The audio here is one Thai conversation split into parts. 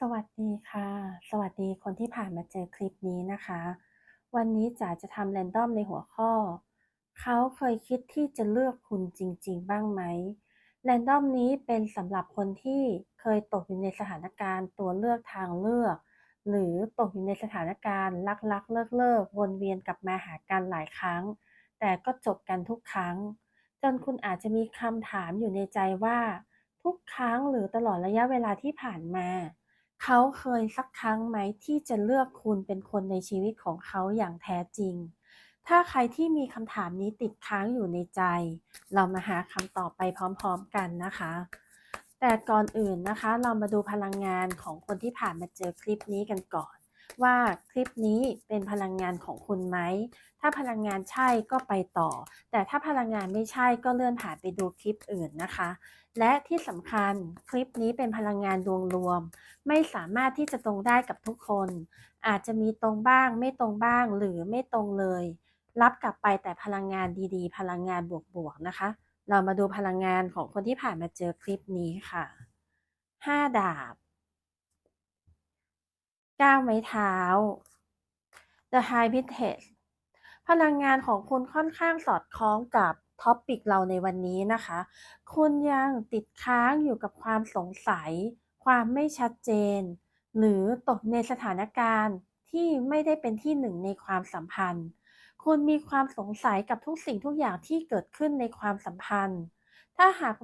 สวัสดีค่ะ สวัสดีคนที่ผ่านมาเจอคลิปนี้นะคะ วันนี้จ๋าจะทำแรนดอมในหัวข้อ เขาเคยคิดที่จะเลือกคุณจริง ๆ บ้างไหมแรนดอมนี้เป็นสำหรับคนที่เคยตกอยู่ในสถานการณ์ตัวเลือกทางเลือก หรือตกอยู่ในสถานการณ์รักๆ เลิกๆวนเวียนกลับมาหากันหลายครั้ง แต่ก็จบกันทุกครั้ง จนคุณอาจจะมีคำถามอยู่ในใจว่า ทุกครั้งหรือตลอดระยะเวลาที่ผ่านมา เขาเคยสักครั้งไหมที่จะเลือกคุณเป็นคนในชีวิตของเขาอย่างแท้จริง ถ้าใครที่มีคำถามนี้ติดค้างอยู่ในใจ เรามาหาคำตอบไปพร้อมๆกันนะคะ แต่ก่อนอื่นนะคะ เรามาดูพลังงานของคนที่ผ่านมาเจอคลิปนี้กันก่อน ว่าคลิปนี้เป็นพลังงานของคุณไหม ถ้าพลังงานใช่ก็ไปต่อ แต่ถ้าพลังงานไม่ใช่ก็เลื่อนผ่านไปดูคลิปอื่นนะคะ และที่สำคัญคลิปนี้เป็นพลังงานดวงรวม ไม่สามารถที่จะตรงได้กับทุกคน อาจจะมีตรงบ้าง ไม่ตรงบ้างหรือไม่ตรงเลย รับกลับไปแต่พลังงานดีๆ พลังงานบวกๆนะคะ เรามาดูพลังงานของคนที่ผ่านมาเจอคลิปนี้ค่ะห้าดาบ ก้าวไม้เท้า The High Priestess พลังงานของคุณค่อนข้างสอดคล้องกับท็อปปิกเราในวันนี้นะคะ คุณยังติดค้างอยู่กับความสงสัย ความไม่ชัดเจน หรือตกในสถานการณ์ที่ไม่ได้เป็นที่หนึ่งในความสัมพันธ์ คุณมีความสงสัยกับทุกสิ่งทุกอย่างที่เกิดขึ้นในความสัมพันธ์ ถ้าหาก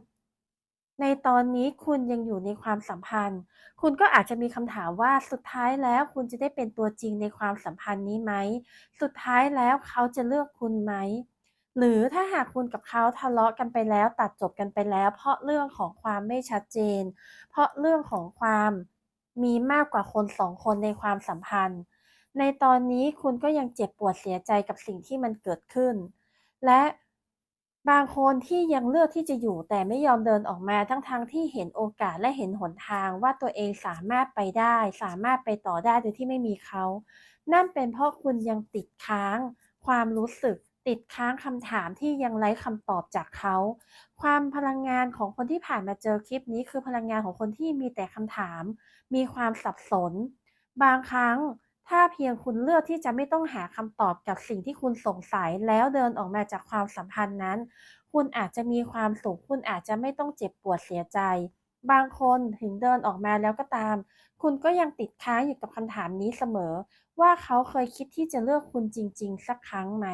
ในตอนนี้คุณยังอยู่ในความสัมพันธ์ คุณก็อาจจะมีคำถามว่าสุดท้ายแล้วคุณจะได้เป็นตัวจริงในความสัมพันธ์นี้ไหม สุดท้ายแล้วเขาจะเลือกคุณไหม หรือถ้าหากคุณกับเขาทะเลาะกันไปแล้วตัดจบกันไปแล้ว เพราะเรื่องของความไม่ชัดเจน เพราะเรื่องของความมีมากกว่าคนสองคนในความสัมพันธ์ ในตอนนี้คุณก็ยังเจ็บปวดเสียใจกับสิ่งที่มันเกิดขึ้น และ บางคนที่ยังเลือกที่จะอยู่แต่ไม่ยอมเดินออกมาทั้งๆทที่เห็นโอกาสและเห็นหนทางว่าตัวเองสามารถไปได้ สามารถไปต่อได้โดยที่ไม่มีเขา นั่นเป็นเพราะคุณยังติดค้าง ความรู้สึกติดค้างคำถามที่ยังไร้คำตอบจากเขา ความพลังงานของคนที่ผ่านมาเจอคลิปนี้คือพลังงานของคนที่มีแต่คำถาม มีความสับสน บางครั้ง ถ้าเพียงคุณเลือกที่จะไม่ต้องหาคำตอบกับสิ่งที่คุณสงสัยแล้วเดินออกมาจากความสัมพันธ์นั้น คุณอาจจะมีความสุข คุณอาจจะไม่ต้องเจ็บปวดเสียใจ บางคนถึงเดินออกมาแล้วก็ตาม คุณก็ยังติดค้างอยู่กับคำถามนี้เสมอ ว่าเขาเคยคิดที่จะเลือกคุณจริง ๆ สักครั้งไหม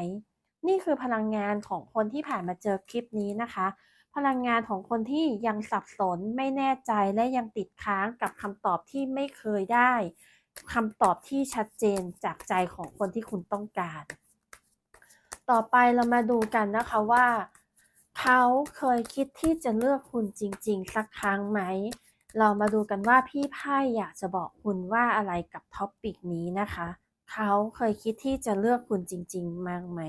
นี่คือพลังงานของคนที่ผ่านมาเจอคลิปนี้นะคะ พลังงานของคนที่ยังสับสนไม่แน่ใจและยังติดค้างกับคำตอบที่ไม่เคยได้ คำตอบที่ชัดเจนจากใจของคนที่คุณต้องการ ต่อไปเรามาดูกันนะคะว่า เขาเคยคิดที่จะเลือกคุณจริง ๆ สักครั้งไหม เรามาดูกันว่าพี่ไพ่อยากจะบอกคุณว่าอะไรกับท็อปปิกนี้นะคะ เขาเคยคิดที่จะเลือกคุณจริง ๆ มากไหม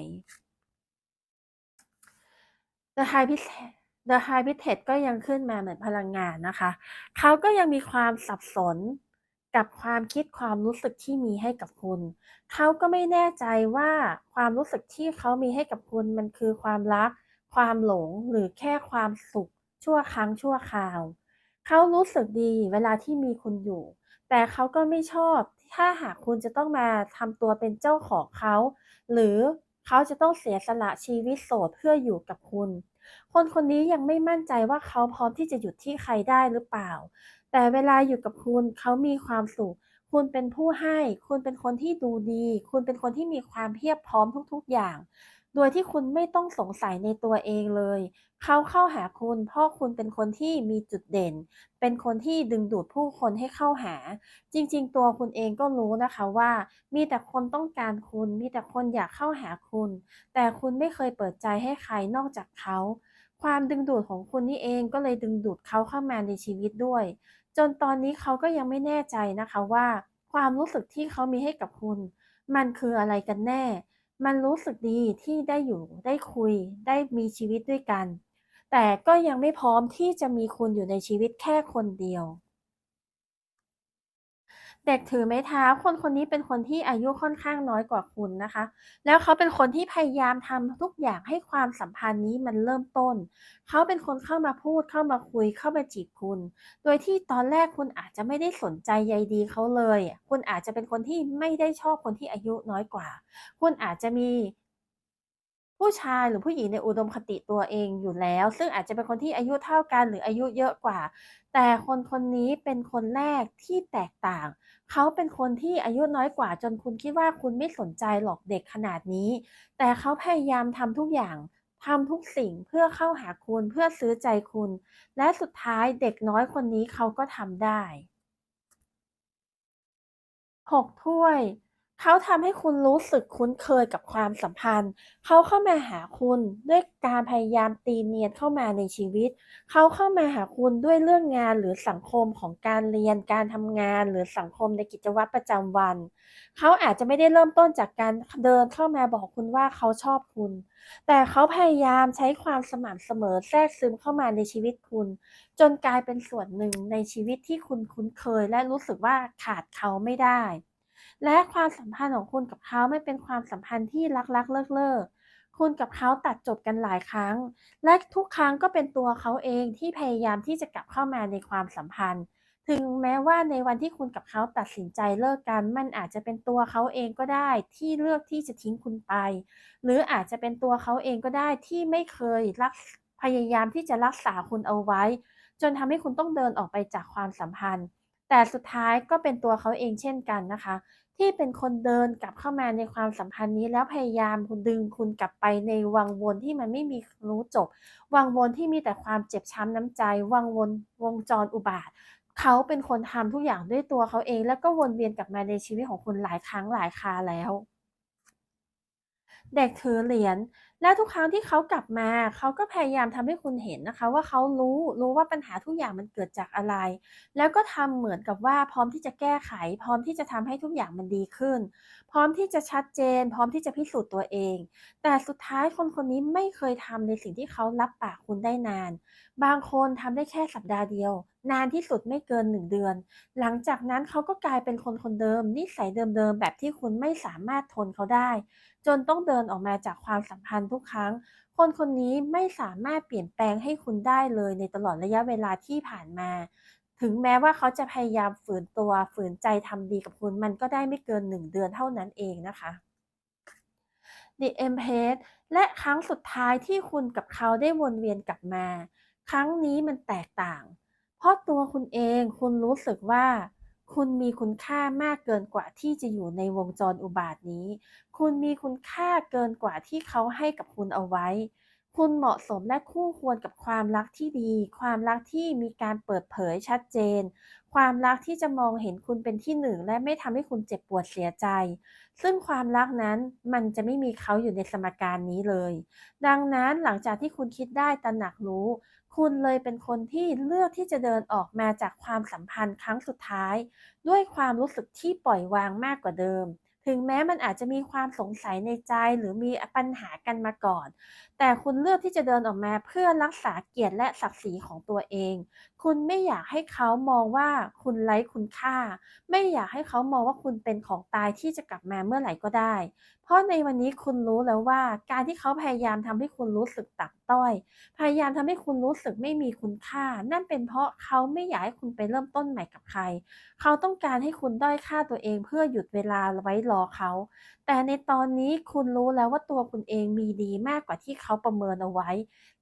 The High p i t The High p i t ก็ยังขึ้นมาเหมือนพลังงานนะคะ เขาก็ยังมีความสับสน กับความคิดความรู้สึกที่มีให้กับคุณ เขาก็ไม่แน่ใจว่าความรู้สึกที่เขามีให้กับคุณมันคือความรัก ความหลงหรือแค่ความสุข ชั่วครั้งชั่วคราว เขารู้สึกดีเวลาที่มีคุณอยู่ แต่เขาก็ไม่ชอบ ถ้าหากคุณจะต้องมาทำตัวเป็นเจ้าของเขา หรือเขาจะต้องเสียสละชีวิตโสดเพื่ออยู่กับคุณ คนคนนี้ยังไม่มั่นใจว่าเขาพร้อมที่จะหยุดที่ใครได้หรือเปล่า แต่เวลาอยู่กับคุณเขามีความสุข คุณเป็นผู้ให้ คุณเป็นคนที่ดูดี คุณเป็นคนที่มีความเพียบพร้อมทุก ๆ อย่าง โดยที่คุณไม่ต้องสงสัยในตัวเองเลย เขาเข้าหาคุณ เพราะคุณเป็นคนที่มีจุดเด่น เป็นคนที่ดึงดูดผู้คนให้เข้าหา จริง ๆ ตัวคุณเองก็รู้นะคะว่า มีแต่คนต้องการคุณ มีแต่คนอยากเข้าหาคุณ แต่คุณไม่เคยเปิดใจให้ใครนอกจากเขา ความดึงดูดของคุณนี่เองก็เลยดึงดูดเขาเข้ามาในชีวิตด้วย จนตอนนี้เขาก็ยังไม่แน่ใจนะคะว่า ความรู้สึกที่เขามีให้กับคุณ มันคืออะไรกันแน่ มันรู้สึกดีที่ได้อยู่ได้คุย ได้มีชีวิตด้วยกัน แต่ก็ยังไม่พร้อมที่จะมีคุณอยู่ในชีวิตแค่คนเดียว เด็กถือไม้เท้า คนคนนี้เป็นคนที่อายุค่อนข้างน้อยกว่าคุณนะคะ แล้วเขาเป็นคนที่พยายามทำทุกอย่างให้ความสัมพันธ์นี้มันเริ่มต้น เขาเป็นคนเข้ามาพูดเข้ามาคุยเข้ามาจีบคุณ โดยที่ตอนแรกคุณอาจจะไม่ได้สนใจใยดีเขาเลย คุณอาจจะเป็นคนที่ไม่ได้ชอบคนที่อายุน้อยกว่า คุณอาจจะมี ผู้ชายหรือผู้หญิงในอุดมคติตัวเองอยู่แล้ว ซึ่งอาจจะเป็นคนที่อายุเท่ากันหรืออายุเยอะกว่า แต่คนคนนี้เป็นคนแรกที่แตกต่าง เขาเป็นคนที่อายุน้อยกว่าจนคุณคิดว่าคุณไม่สนใจหรอกเด็กขนาดนี้ แต่เขาพยายามทำทุกอย่างทำทุกสิ่งเพื่อเข้าหาคุณเพื่อซื้อใจคุณ และสุดท้ายเด็กน้อยคนนี้เขาก็ทำได้หกถ้วย เขาทำให้คุณรู้สึกคุ้นเคยกับความสัมพันธ์ เขาเข้ามาหาคุณด้วยการพยายามตีเนียนเข้ามาในชีวิต เขาเข้ามาหาคุณด้วยเรื่องงานหรือสังคมของการเรียน การทำงาน หรือสังคมในกิจวัตรประจำวัน เขาอาจจะไม่ได้เริ่มต้นจากการเดินเข้ามาบอกคุณว่าเขาชอบคุณ แต่เขาพยายามใช้ความสม่ำเสมอแทรกซึมเข้ามาในชีวิตคุณ จนกลายเป็นส่วนหนึ่งในชีวิตที่คุณคุ้นเคย และรู้สึกว่าขาดเขาไม่ได้ และความสัมพันธ์ของคุณกับเขาไม่เป็นความสัมพันธ์ที่รักๆเลิกๆคุณกับเขาตัดจบกันหลายครั้ง และทุกครั้งก็เป็นตัวเขาเองที่พยายามที่จะกลับเข้ามาในความสัมพันธ์ ถึงแม้ว่าในวันที่คุณกับเขาตัดสินใจเลิกกัน มันอาจจะเป็นตัวเขาเองก็ได้ที่เลือกที่จะทิ้งคุณไป หรืออาจจะเป็นตัวเขาเองก็ได้ที่ไม่เคยรักพยายามที่จะรักษาคุณเอาไว้ จนทำให้คุณต้องเดินออกไปจากความสัมพันธ์ แต่สุดท้ายก็เป็นตัวเขาเองเช่นกันนะคะ ที่เป็นคนเดินกลับเข้ามาในความสัมพันธ์นี้ แล้วพยายามคุณดึงคุณกลับไปในวังวนที่มันไม่มีรู้จบ วังวนที่มีแต่ความเจ็บช้ำน้ำใจ วังวนวงจรอุบาทเขาเป็นคนทำทุกอย่างด้วยตัวเขาเอง แล้วก็วนเวียนกลับมาในชีวิตของคุณหลายครั้งหลายคาแล้ว เด็กถือเหรียญและทุกครั้งที่เขากลับมา เขาก็พยายามทำให้คุณเห็นนะคะ ว่าเขารู้รู้ว่าปัญหาทุกอย่างมันเกิดจากอะไร แล้วก็ทำเหมือนกับว่าพร้อมที่จะแก้ไข พร้อมที่จะทำให้ทุกอย่างมันดีขึ้น พร้อมที่จะชัดเจน พร้อมที่จะพิสูจน์ตัวเอง แต่สุดท้ายคนคนนี้ไม่เคยทำในสิ่งที่เขารับปากคุณได้นานบางคนทำได้แค่สัปดาห์เดียว นานที่สุดไม่เกิน 1 เดือน หลังจากนั้นเขาก็กลายเป็นคนคนเดิม นิสัยเดิมๆ แบบที่คุณไม่สามารถทนเขาได้ จนต้องเดินออกมาจากความสัมพันธ์ทุกครั้ง คนคนนี้ไม่สามารถเปลี่ยนแปลงให้คุณได้เลยในตลอดระยะเวลาที่ผ่านมา ถึงแม้ว่าเขาจะพยายามฝืนตัวฝืนใจทำดีกับคุณมันก็ได้ไม่เกิน 1 เดือนเท่านั้นเองนะคะ The Empress และครั้งสุดท้ายที่คุณกับเขาได้วนเวียนกลับมา ครั้งนี้มันแตกต่าง เพราะตัวคุณเองคุณรู้สึกว่า คุณมีคุณค่ามากเกินกว่าที่จะอยู่ในวงจรอุบาทนี้ คุณมีคุณค่าเกินกว่าที่เขาให้กับคุณเอาไว้ คุณเหมาะสมและคู่ควรกับความรักที่ดี ความรักที่มีการเปิดเผยชัดเจน ความรักที่จะมองเห็นคุณเป็นที่หนึ่งและไม่ทำให้คุณเจ็บปวดเสียใจ ซึ่งความรักนั้นมันจะไม่มีเขาอยู่ในสมการนี้เลย ดังนั้นหลังจากที่คุณคิดได้ตระหนักรู้ คุณเลยเป็นคนที่เลือกที่จะเดินออกมาจากความสัมพันธ์ครั้งสุดท้าย ด้วยความรู้สึกที่ปล่อยวางมากกว่าเดิม ถึงแม้มันอาจจะมีความสงสัยในใจหรือมีปัญหากันมาก่อน แต่คุณเลือกที่จะเดินออกมาเพื่อรักษาเกียรติและศักดิ์ศรีของตัวเอง คุณไม่อยากให้เขามองว่าคุณไร้คุณค่า ไม่อยากให้เขามองว่าคุณเป็นของตายที่จะกลับมาเมื่อไหร่ก็ได้ เพราะในวันนี้คุณรู้แล้วว่า การที่เขาพยายามทำให้คุณรู้สึกต่ำต้อย พยายามทำให้คุณรู้สึกไม่มีคุณค่า นั่นเป็นเพราะเขาไม่อยากให้คุณไปเริ่มต้นใหม่กับใคร เขาต้องการให้คุณด้อยค่าตัวเองเพื่อหยุดเวลาไว้รอเขา แต่ในตอนนี้คุณรู้แล้วว่าตัวคุณเองมีดีมากกว่าที่เขาประเมินเอาไว้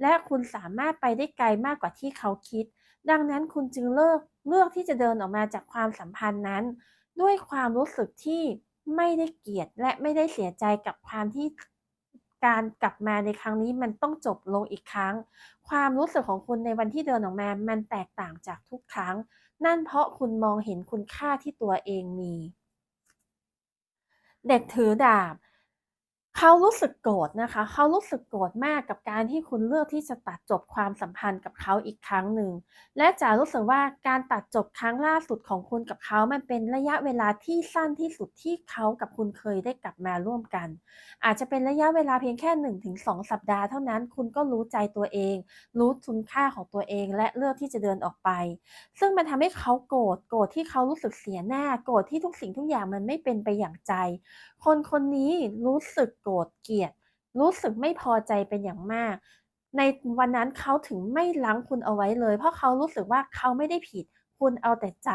และคุณสามารถไปได้ไกลมากกว่าที่เขาคิด ดังนั้นคุณจึงเลือกเลือกที่จะเดินออกมาจากความสัมพันธ์นั้น ด้วยความรู้สึกที่ไม่ได้เกลียดและไม่ได้เสียใจกับความที่การกลับมาในครั้งนี้มันต้องจบลงอีกครั้ง ความรู้สึกของคุณในวันที่เดินออกมา มันแตกต่างจากทุกครั้ง นั่นเพราะคุณมองเห็นคุณค่าที่ตัวเองมี เด็กถือดาบ เขารู้สึกโกรธนะคะ เขารู้สึกโกรธมากกับการที่คุณเลือกที่จะตัดจบความสัมพันธ์กับเขาอีกครั้งหนึ่ง และจ๋ารู้สึกว่าการตัดจบครั้งล่าสุดของคุณกับเขา มันเป็นระยะเวลาที่สั้นที่สุดที่เขากับคุณเคยได้กลับมาร่วมกัน อาจจะเป็นระยะเวลาเพียงแค่ 1-2 สัปดาห์เท่านั้น คุณก็รู้ใจตัวเอง รู้คุณค่าของตัวเอง และเลือกที่จะเดินออกไป ซึ่งมันทำให้เขาโกรธ โกรธที่เขารู้สึกเสียหน้า โกรธที่ทุกสิ่งทุกอย่างมันไม่เป็นไปอย่างใจ คนคนนี้รู้สึกโกรธเกลียด รู้สึกไม่พอใจเป็นอย่างมาก ในวันนั้นเขาถึงไม่รั้งคุณเอาไว้เลย เพราะเขารู้สึกว่าเขาไม่ได้ผิด คุณเอาแต่ใจ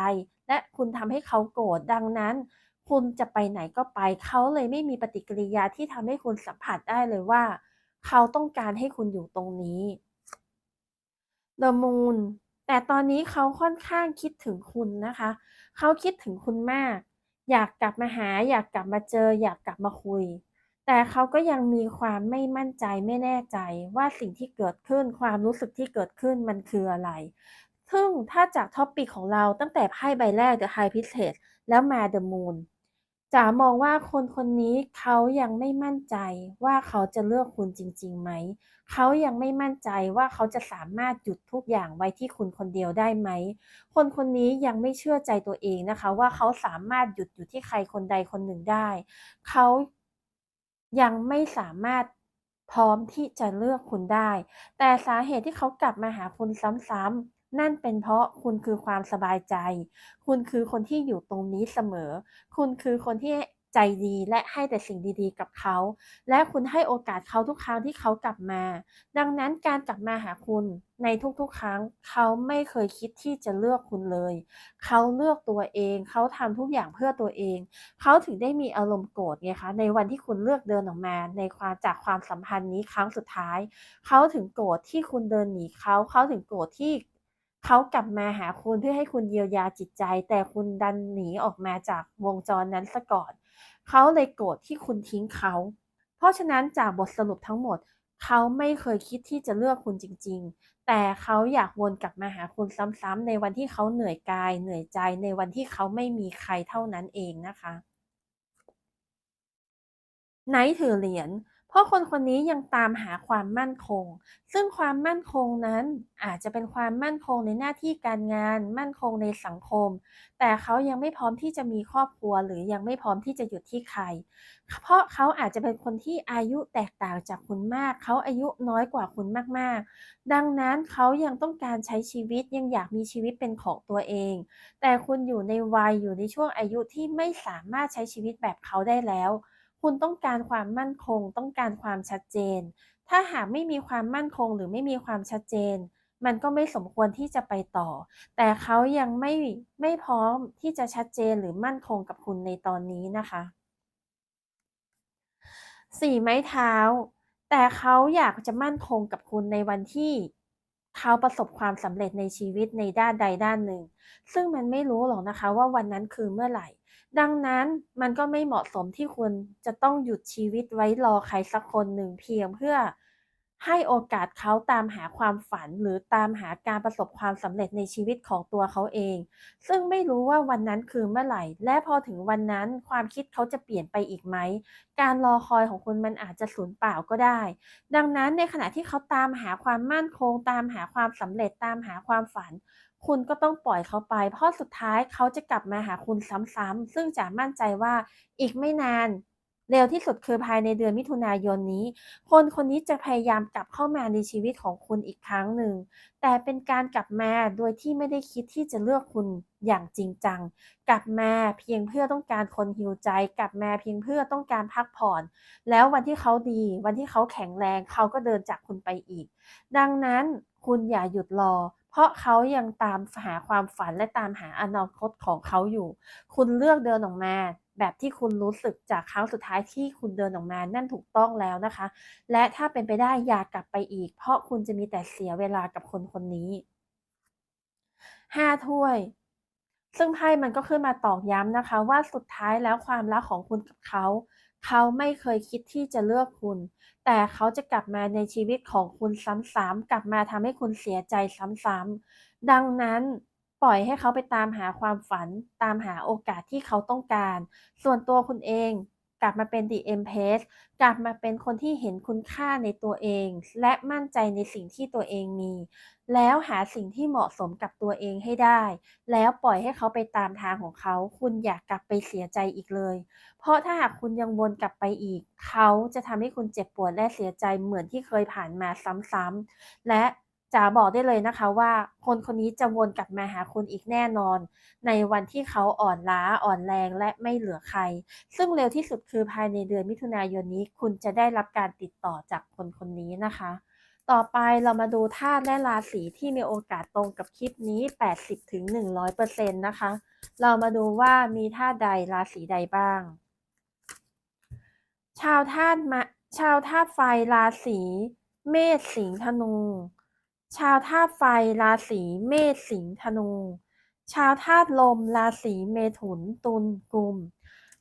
และคุณทำให้เขาโกรธดังนั้น คุณจะไปไหนก็ไป เขาเลยไม่มีปฏิกิริยาที่ทำให้คุณสัมผัสได้เลยว่า เขาต้องการให้คุณอยู่ตรงนี้ The Moon แต่ตอนนี้เขาค่อนข้างคิดถึงคุณนะคะ เขาคิดถึงคุณมาก อยากกลับมาหา อยากกลับมาเจอ อยากกลับมาคุย แต่เขาก็ยังมีความไม่มั่นใจไม่แน่ใจว่าสิ่งที่เกิดขึ้นความรู้สึกที่เกิดขึ้นมันคืออะไร ซึ่งถ้าจาก topic ของเราตั้งแต่ไพ่ใบแรก The High Priestess แล้วมา The Moon จ๋ามองว่าคนคนนี้เขายังไม่มั่นใจว่าเขาจะเลือกคุณจริงๆไหม เขายังไม่มั่นใจว่าเขาจะสามารถหยุดทุกอย่างไว้ที่คุณคนเดียวได้ไหม คนคนนี้ยังไม่เชื่อใจตัวเองนะคะ ว่าเขาสามารถหยุดอยู่ที่ใครคนใดคนหนึ่งได้ เขายังไม่สามารถพร้อมที่จะเลือกคุณได้ แต่สาเหตุที่เขากลับมาหาคุณซ้ำๆนั่นเป็นเพราะคุณคือความสบายใจ คุณคือคนที่อยู่ตรงนี้เสมอ คุณคือคนที่ ใจดีและให้แต่สิ่งดีๆ กับเขา และคุณให้โอกาสเขาทุกครั้งที่เขากลับมา ดังนั้นการกลับมาหาคุณในทุกๆ ครั้ง เขาไม่เคยคิดที่จะเลือกคุณเลย เขาเลือกตัวเอง เขาทำทุกอย่างเพื่อตัวเอง เขาถึงได้มีอารมณ์โกรธไงคะ ในวันที่คุณเลือกเดินออกมา ในความจากความสัมพันธ์นี้ครั้งสุดท้าย เขาถึงโกรธที่คุณเดินหนีเขา เขาถึงโกรธที่เขากลับมาหาคุณเพื่อให้คุณเยียวยาจิตใจ แต่คุณดันหนีออกมาจากวงจรนั้นเสียก่อน เขาเลยโกรธที่คุณทิ้งเขา เพราะฉะนั้นจากบทสรุปทั้งหมด เขาไม่เคยคิดที่จะเลือกคุณจริง ๆ แต่เขาอยากวนกลับมาหาคุณซ้ำๆในวันที่เขาเหนื่อยกาย เหนื่อยใจในวันที่เขาไม่มีใครเท่านั้นเองนะคะ ไนท์ถือเหรียญ ราะคนคนนี้ยังตามหาความมั่นคง ซึ่งความมั่นคงนั้นอาจจะเป็นความมั่นคงในหน้าที่การงาน มั่นคงในสังคม แต่เขายังไม่พร้อมที่จะมีครอบครัว หรือยังไม่พร้อมที่จะหยุดที่ใคร เพราะเขาอาจจะเป็นคนที่อายุแตกต่างจากคุณมาก เขาอายุน้อยกว่าคุณมากๆ ดังนั้นเขายังต้องการใช้ชีวิตยังอยากมีชีวิตเป็นของตัวเอง แต่คุณอยู่ในวัยอยู่ในช่วงอายุที่ไม่สามารถใช้ชีวิตแบบเขาได้แล้ว คุณต้องการความมั่นคง ต้องการความชัดเจน ถ้าหากไม่มีความมั่นคงหรือไม่มีความชัดเจน มันก็ไม่สมควรที่จะไปต่อ แต่เขายังไม่ไม่พร้อมที่จะชัดเจนหรือมั่นคงกับคุณในตอนนี้นะคะสี่ไม้เท้า แต่เขาอยากจะมั่นคงกับคุณในวันที่เขาประสบความสำเร็จในชีวิตในด้านใดด้านหนึ่ง ซึ่งมันไม่รู้หรอกนะคะว่าวันนั้นคือเมื่อไหร่ ดังนั้นมันก็ไม่เหมาะสมที่คุณจะต้องหยุดชีวิตไว้รอใครสักคนหนึ่งเพียงเพื่อให้โอกาสเขาตามหาความฝันหรือตามหาการประสบความสำเร็จในชีวิตของตัวเขาเอง ซึ่งไม่รู้ว่าวันนั้นคือเมื่อไหร่ และพอถึงวันนั้นความคิดเขาจะเปลี่ยนไปอีกไหม การรอคอยของคุณมันอาจจะสูญเปล่าก็ได้ ดังนั้นในขณะที่เขาตามหาความมั่นคง ตามหาความสำเร็จตามหาความฝัน คุณก็ต้องปล่อยเขาไป เพราะสุดท้ายเขาจะกลับมาหาคุณซ้ำๆซึ่งจ๋ามั่นใจว่าอีกไม่นาน เร็วที่สุดคือภายในเดือนมิถุนายนนี้ คนคนนี้จะพยายามกลับเข้ามาในชีวิตของคุณอีกครั้งหนึ่ง แต่เป็นการกลับมาโดยที่ไม่ได้คิดที่จะเลือกคุณอย่างจริงจัง กลับมาเพียงเพื่อต้องการคน heal ใจ กลับมาเพียงเพื่อต้องการพักผ่อน แล้ววันที่เขาดี วันที่เขาแข็งแรงเขาก็เดินจากคุณไปอีก ดังนั้นคุณอย่าหยุดรอ เพราะเขายังตามหาความฝันและตามหาอนาคตของเขาอยู่ คุณเลือกเดินออกมา แบบที่คุณรู้สึกจากครั้งสุดท้ายที่คุณเดินออกมานั่นถูกต้องแล้วนะคะ และถ้าเป็นไปได้อย่ากลับไปอีก เพราะคุณจะมีแต่เสียเวลากับคนคนนี้5ถ้วยซึ่งไพ่มันก็ขึ้นมาตอกย้ำนะคะ ว่าสุดท้ายแล้วความรักของคุณกับเขา เขาไม่เคยคิดที่จะเลือกคุณ แต่เขาจะกลับมาในชีวิตของคุณซ้ำๆกลับมาทำให้คุณเสียใจซ้ำๆดังนั้นปล่อยให้เขาไปตามหาความฝัน ตามหาโอกาสที่เขาต้องการ ส่วนตัวคุณเอง กลับมาเป็น The Empress กลับมาเป็นคนที่เห็นคุณค่าในตัวเอง และมั่นใจในสิ่งที่ตัวเองมี แล้วหาสิ่งที่เหมาะสมกับตัวเองให้ได้ แล้วปล่อยให้เขาไปตามทางของเขา คุณอย่ากลับไปเสียใจอีกเลย เพราะถ้าหากคุณยังวนกลับไปอีก เขาจะทำให้คุณเจ็บปวดและเสียใจเหมือนที่เคยผ่านมาซ้ำๆและ จ๋าบอกได้เลยนะคะว่าคนคนนี้จะวนกลับมาหาคุณอีกแน่นอน ในวันที่เขาอ่อนล้าอ่อนแรงและไม่เหลือใคร ซึ่งเร็วที่สุดคือภายในเดือนมิถุนายนนี้ คุณจะได้รับการติดต่อจากคนคนนี้นะคะ ต่อไปเรามาดูธาตุและราศีที่มีโอกาสตรงกับคลิปนี้ 80-100%นะคะ เรามาดูว่ามีธาตุใดราศีใดบ้าง ชาวธาตุมะชาวธาตุไฟราศีเมษสิงห์ธนู ชาวธาตุไฟราศีเมษสิงห์ธนู ชาวธาตุลม ราศีเมถุน ตุลกุม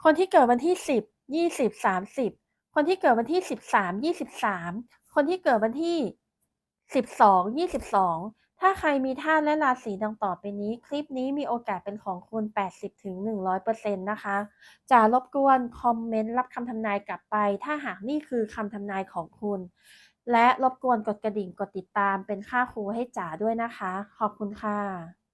คนที่เกิดวันที่ 10 20 30 คนที่เกิดวันที่ 13 23 คนที่เกิดวันที่ 12 22 ถ้าใครมีธาตุและราศีดังต่อไปนี้ คลิปนี้มีโอกาสเป็นของคุณ 80-100%นะคะ จะรบกวนคอมเมนต์รับคำทำนายกลับไป ถ้าหากนี่คือคำทำนายของคุณ และรบกวนกดกระดิ่งกดติดตามเป็นค่าครูให้จ๋าด้วยนะคะ ขอบคุณค่ะ